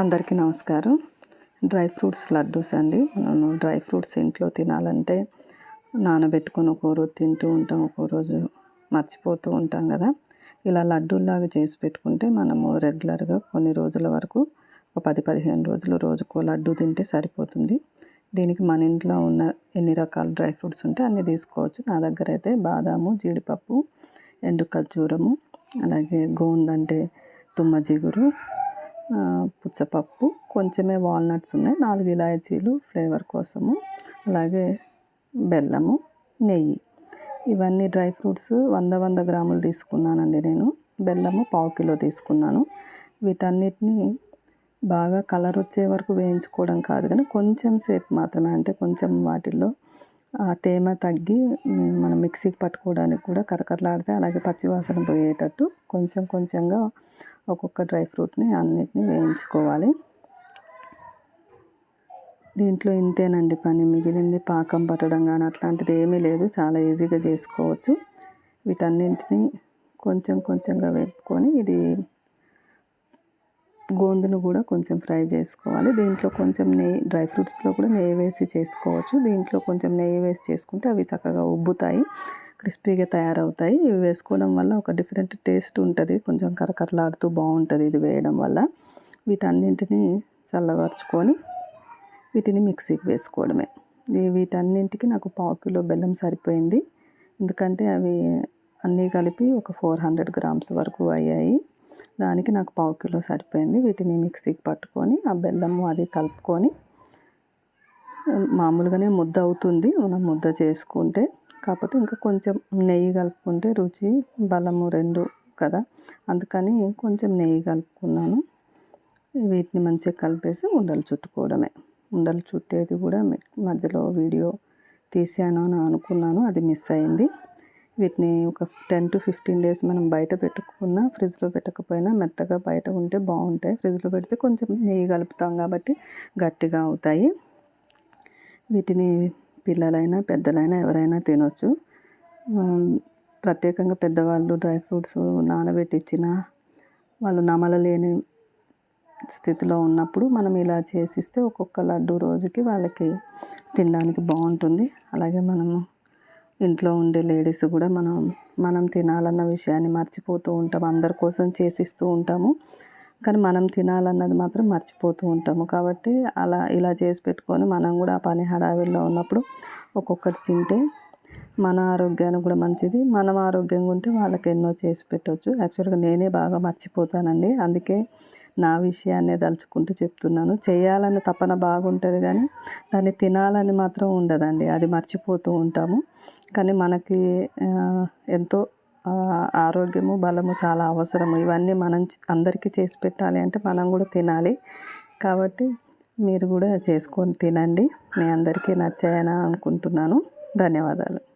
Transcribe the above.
అందరికీ నమస్కారం. Dry fruits laddoos అండి. మనం డ్రై ఫ్రూట్స్ ఇంట్లో తినాలంటే నానబెట్టుకొని ఒక్కో రోజు తింటూ ఉంటాం. ఒక్కో రోజు మర్చిపోతూ ఉంటాం కదా. ఇలా లడ్డూలాగా చేసి పెట్టుకుంటే మనము రెగ్యులర్గా కొన్ని రోజుల వరకు ఒక పది పదిహేను రోజులు రోజుకో లడ్డు తింటే సరిపోతుంది. దీనికి మన ఇంట్లో ఉన్న ఎన్ని రకాల డ్రై ఫ్రూట్స్ ఉంటే అన్నీ తీసుకోవచ్చు. నా దగ్గర అయితే బాదాము జీడిపప్పు ఎండు ఖర్జూరము అలాగే గోందంటే తుమ్మ జిగురు పుచ్చపప్పు కొంచెమే వాల్నట్స్ ఉన్నాయి. నాలుగు ఇలాయచీలు ఫ్లేవర్ కోసము అలాగే బెల్లము నెయ్యి. ఇవన్నీ డ్రై ఫ్రూట్స్ వంద వంద గ్రాములు తీసుకున్నానండి నేను. బెల్లము పావు కిలో తీసుకున్నాను. వీటన్నిటిని బాగా కలర్ వచ్చే వరకు వేయించుకోవడం కాదు కానీ కొంచెం సేపు మాత్రమే అంటే కొంచెం వాటిల్లో ఆ తేమ తగ్గి మనం మిక్సీకి పట్టుకోవడానికి కూడా కరకరలాడితే అలాగే పచ్చివాసన పోయేటట్టు కొంచెం కొంచెంగా ఒక్కొక్క డ్రై ఫ్రూట్ని అన్నిటిని వేయించుకోవాలి. దీంట్లో ఇంతేనండి పని. మిగిలింది పాకం పట్టడం కానీ అట్లాంటిది ఏమీ లేదు. చాలా ఈజీగా చేసుకోవచ్చు. వీటన్నింటిని కొంచెం కొంచెంగా వేపుకొని ఇది గోందును కూడా కొంచెం ఫ్రై చేసుకోవాలి. దీంట్లో కొంచెం నెయ్యి డ్రై ఫ్రూట్స్లో కూడా నెయ్యి వేసి చేసుకోవచ్చు. దీంట్లో కొంచెం నెయ్యి వేసి చేసుకుంటే అవి చక్కగా ఉబ్బుతాయి. క్రిస్పీగా తయారవుతాయి. ఇవి వేసుకోవడం వల్ల ఒక డిఫరెంట్ టేస్ట్ ఉంటుంది. కొంచెం కరకరలాడుతూ బాగుంటుంది ఇది వేయడం వల్ల. వీటన్నింటినీ చల్లబరుచుకొని వీటిని మిక్సీకి వేసుకోవడమే. వీటన్నింటికి నాకు పావు కిలో బెల్లం సరిపోయింది. ఎందుకంటే అవి అన్నీ కలిపి ఒక ఫోర్ హండ్రెడ్ గ్రామ్స్ వరకు అయ్యాయి. దానికి నాకు పావు కిలో సరిపోయింది. వీటిని మిక్సీకి పట్టుకొని ఆ బెల్లము అది కలుపుకొని మామూలుగానే ముద్ద అవుతుంది మనం ముద్ద చేసుకుంటే కాకపోతే ఇంకా కొంచెం నెయ్యి కలుపుకుంటే రుచి బలము రెండు కదా. అందుకని కొంచెం నెయ్యి కలుపుకున్నాను. వీటిని మంచిగా కలిపేసి ఉండలు చుట్టుకోవడమే. ఉండలు చుట్టేది కూడా మధ్యలో వీడియో తీసాను అని అనుకున్నాను. అది మిస్ అయింది. వీటిని ఒక టెన్ టు ఫిఫ్టీన్ డేస్ మనం బయట పెట్టుకున్నా ఫ్రిడ్జ్లో పెట్టకపోయినా మెత్తగా బయట ఉంటే బాగుంటాయి. ఫ్రిడ్జ్లో పెడితే కొంచెం నెయ్యి కలుపుతాం కాబట్టి గట్టిగా అవుతాయి. వీటిని పిల్లలైనా పెద్దలైనా ఎవరైనా తినొచ్చు. ప్రత్యేకంగా పెద్దవాళ్ళు డ్రై ఫ్రూట్స్ నానబెట్టి ఇచ్చిన వాళ్ళు నమలలేని స్థితిలో ఉన్నప్పుడు మనం ఇలా చేసిస్తే ఒక్కొక్క లడ్డు రోజుకి వాళ్ళకి తినడానికి బాగుంటుంది. అలాగే మనము ఇంట్లో ఉండే లేడీస్ కూడా మనం మనం తినాలన్న విషయాన్ని మర్చిపోతూ ఉంటాం. అందరి కోసం చేసిస్తూ ఉంటాము. కానీ మనం తినాలన్నది మాత్రం మర్చిపోతూ ఉంటాము. కాబట్టి అలా ఇలా చేసి పెట్టుకొని మనం కూడా ఆ పని హడావిల్లో ఉన్నప్పుడు ఒక్కొక్కటి తింటే మన ఆరోగ్యానికి కూడా మంచిది. మనం ఆరోగ్యంగా ఉంటే వాళ్ళకి ఎన్నో చేసి పెట్టవచ్చు యాక్చువల్గా నేనే బాగా మర్చిపోతానండి. అందుకే నా విషయాన్నే దలుచుకుంటూ చెప్తున్నాను. చేయాలని తపన బాగుంటుంది కానీ దాన్ని తినాలని మాత్రం ఉండదండి. అది మర్చిపోతూ ఉంటాము. కానీ మనకి ఎంతో ఆరోగ్యము బలము చాలా అవసరము. ఇవన్నీ మనం అందరికీ చేసి పెట్టాలి అంటే మనం కూడా తినాలి. కాబట్టి మీరు కూడా చేసుకొని తినండి. మీ అందరికీ నచ్చాయని అనుకుంటున్నాను. ధన్యవాదాలు.